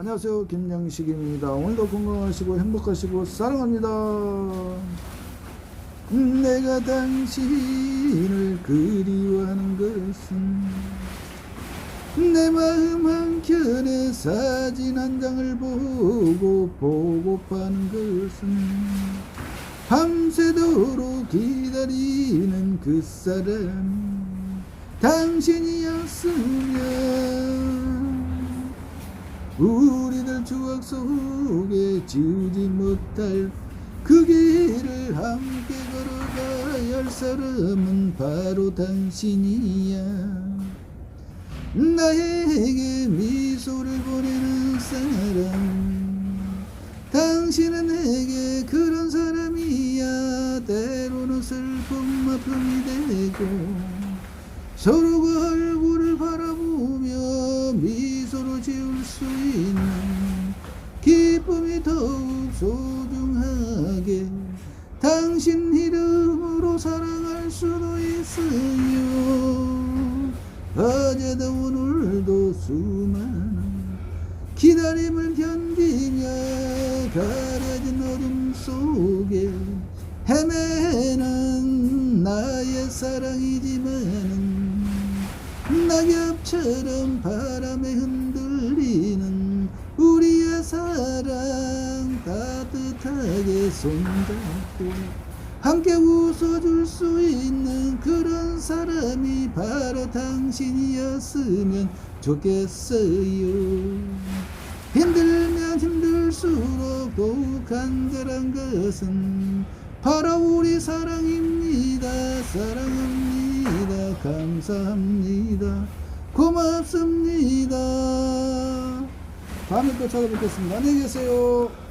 안녕하세요. 김영식입니다. 오늘도 건강하시고 행복하시고 사랑합니다. 내가 당신을 그리워하는 것은 내 마음 한켠에 사진 한 장을 보고 보고파는 것은 밤새도록 기다리는 그 사람 당신이었으면 우리들 추억 속에 지우지 못할 그 길을 함께 걸어가야 할 사람은 바로 당신이야. 나에게 미소를 보내는 사람. 당신은 내게 그런 사람이야. 때로는 슬픔 아픔이 되고 서로 그 얼굴을 바라보며 수 있는 기쁨이 더욱 소중하게 당신 이름으로 사랑할 수도 있어요 어제도 오늘도 수많은 기다림을 견디며 가려진 어둠 속에 헤매는 나의 사랑이지만은 낙엽처럼 바람에 흔들 따뜻하게 손잡고 함께 웃어줄 수 있는 그런 사람이 바로 당신이었으면 좋겠어요. 힘들면 힘들수록 더욱 간절한 것은 바로 우리 사랑입니다. 사랑합니다. 감사합니다. 고맙습니다. 다음에 또 찾아뵙겠습니다. 안녕히 계세요